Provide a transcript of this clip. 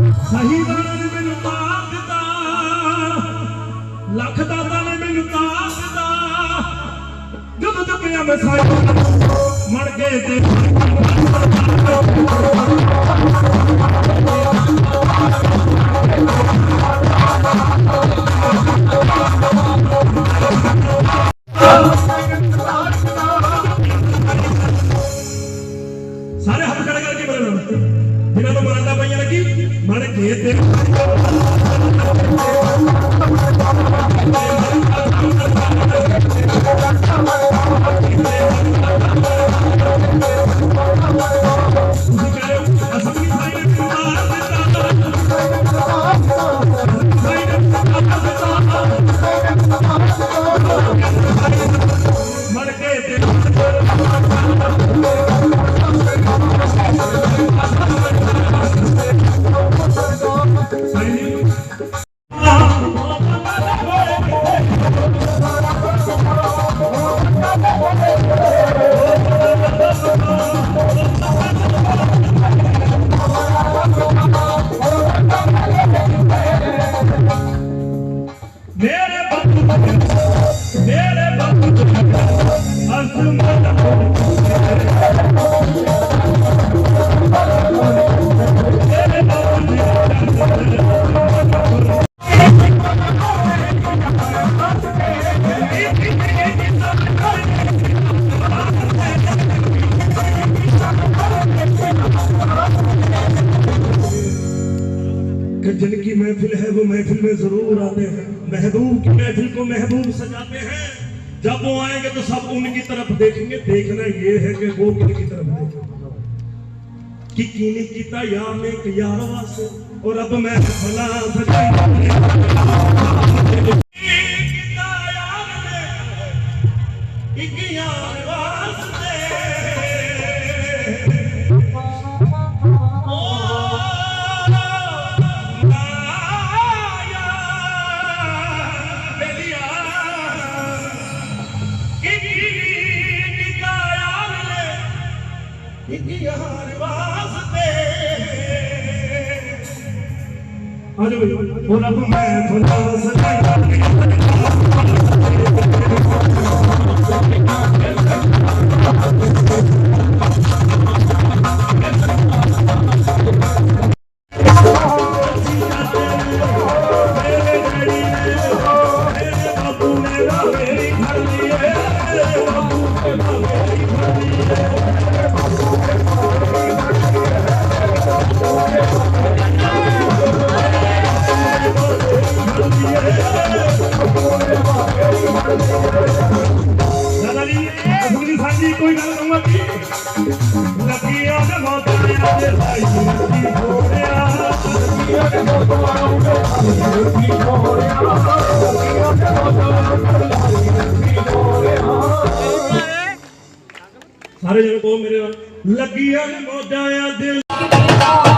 ਸਹੀਦਾਰ ਨੇ ਮੈਨੂੰ ਤਾਰ ਦਿੱਤਾ। ਲੱਖ ਦਾਤਾ ਨੇ ਮੈਨੂੰ ਤਾਰ ਦਿੱਤਾ। ਜਦੋਂ ਤੱਕਿਆ ਮੈਂ ਸਾਈ ਮੜ ਗਏ ਤੇ ਮੜ ਗਏ। Gracias. کہ جن کی محفل ہے وہ محفل میں ضرور آتے ہیں۔ محبوب کی محفل کو محبوب سجاتے ہیں۔ جب وہ آئیں گے تو سب ان کی طرف دیکھیں گے۔ دیکھنا یہ ہے کہ وہ کن کی طرف دیکھیں کہ کینی کیتا یا نیک یار واسے اور اب میں بھلا سجائی۔ ਇੱਕ ਯਾਰ ਵਾਸਤੇ। ਅਜੋ ਉਹ ਰੱਬ ਮੈਂ ਤੁਹਾਨੂੰ ਸਦਾਈ ਦਾਦਾ ਜੀ ਅਸਲੀ ਸਾਡੀ ਕੋਈ ਗੱਲ ਕਹੂੰਗਾ ਜੀ ਲੱਗੀਆਂ ਦੇ ਮੋਤਾਂ ਦੇ ਭਾਈ ਜੀ ਹੋਰਿਆ ਲੱਗੀਆਂ ਦੇ ਸਾਰੇ ਜਣੇ ਕਹੋ ਮੇਰੇ ਨਾਲ ਲੱਗੀਆਂ ਨੇ ਮੋਜਾਂ ਆ ਦਿਲ ਨਾ ਕਰ ਬੰਦੇ ਮੇਰੀ